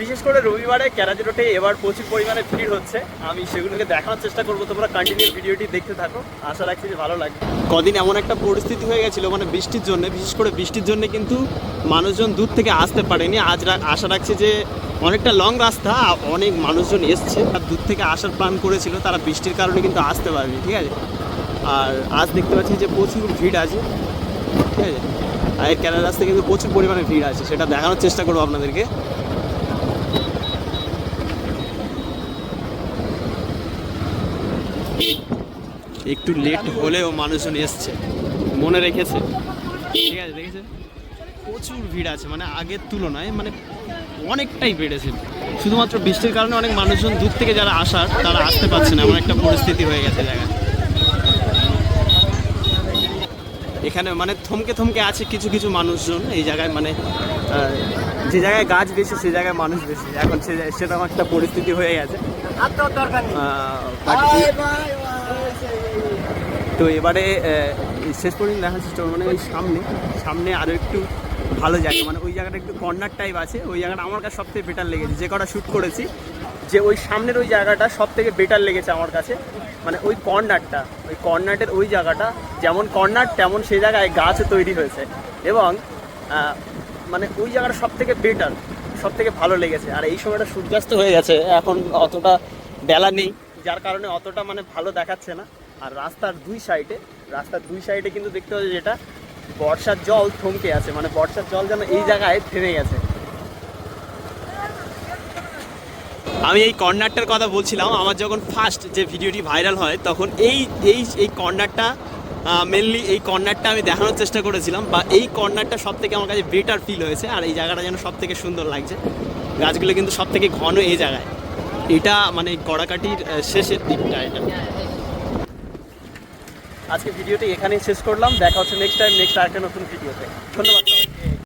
বিশেষ করে রবিবারে ক্যারাজি রোডে এবার প্রচুর পরিমাণে ভিড় হচ্ছে। আমি সেগুলোকে দেখানোর চেষ্টা করব, তোমরা কন্টিনিউ ভিডিওটি দেখতে থাকো। আশা রাখছি যে ভালো লাগবে। কদিন এমন একটা পরিস্থিতি হয়ে গেছিল মানে বৃষ্টির জন্য, বিশেষ করে বৃষ্টির জন্য কিন্তু মানুষজন দূর থেকে আসতে পারেনি। আজ আশা রাখছি যে অনেকটা লং রাস্তা, অনেক মানুষজন এসছে। আর দূর থেকে আসার প্ল্যান করেছিল, তারা বৃষ্টির কারণে কিন্তু আসতে পারেনি, ঠিক আছে? আর আজ দেখতে পাচ্ছি যে প্রচুর ভিড় আছে, ঠিক আছে? আর এই কেরালা রাস্তায় কিন্তু প্রচুর পরিমাণে ভিড় আছে, সেটা দেখানোর চেষ্টা করব আপনাদেরকে। একটু লেট হলেও মানুষজন এসছে। মনে রেখেছে? ঠিক আছে দেখেছে? প্রচুর ভিড় আছে মানে আগের তুলনায় মানে অনেকটাই বেড়েছে। শুধুমাত্র বৃষ্টির কারণে অনেক মানুষজন দূর থেকে যারা আসার তারা আসতে পারছে না এমন একটা পরিস্থিতি হয়ে গেছে জায়গায়। এখানে মানে থমকে থমকে আছে কিছু কিছু মানুষজন এই জায়গায় মানে যে জায়গায় গাছ বেশি সে জায়গায় মানুষ বেশি। এখন সে সেরকম একটা পরিস্থিতি হয়ে গেছে। তো এবারে শেষ পর্যন্ত চেষ্টা করব মানে ওই সামনে সামনে আরও একটু ভালো জায়গা মানে ওই জায়গাটা একটু কর্নার টাইপ আছে, ওই জায়গাটা আমার কাছে সব থেকে বেটার লেগেছে, যে কটা শ্যুট করেছি, যে ওই সামনের ওই জায়গাটা সব থেকে বেটার লেগেছে আমার কাছে মানে ওই কর্নারটা ওই কর্নারের ওই জায়গাটা, যেমন কর্নার তেমন সেই জায়গায় গাছও তৈরি হয়েছে, এবং মানে ওই জায়গাটা সব থেকে বেটার সব থেকে ভালো লেগেছে, আর এই সময়টা সূর্যাস্ত হয়ে গেছে, এখন অতটা বেলা নেই, যার কারণে অতটা মানে ভালো দেখাচ্ছে না আর রাস্তার দুই সাইডে, রাস্তার দুই সাইডে কিন্তু দেখতে পাচ্ছি যেটা বর্ষার জল থমকে আছে মানে বর্ষার জল যেন এই জায়গায় থেমে গেছে। আমি এই কর্নারটার কথা বলছিলাম, আমার যখন ফার্স্ট যে ভিডিওটি ভাইরাল হয়, তখন এই এই এই কর্নারটা মেনলি এই কর্নারটা আমি দেখানোর চেষ্টা করেছিলাম, বা এই কর্নারটা সব থেকে আমার কাছে বেটার ফিল হয়েছে, আর এই জায়গাটা যেন সব থেকে সুন্দর লাগছে। গাছগুলো কিন্তু সব থেকে ঘন এই জায়গায়। এটা মানে গড়াকাটির শেষের দিকটা এটা। আজকে ভিডিওটি এখানেই শেষ করলাম। দেখা হচ্ছে নেক্সট টাইম নেক্সট আরেকটা নতুন ভিডিওতে। ধন্যবাদ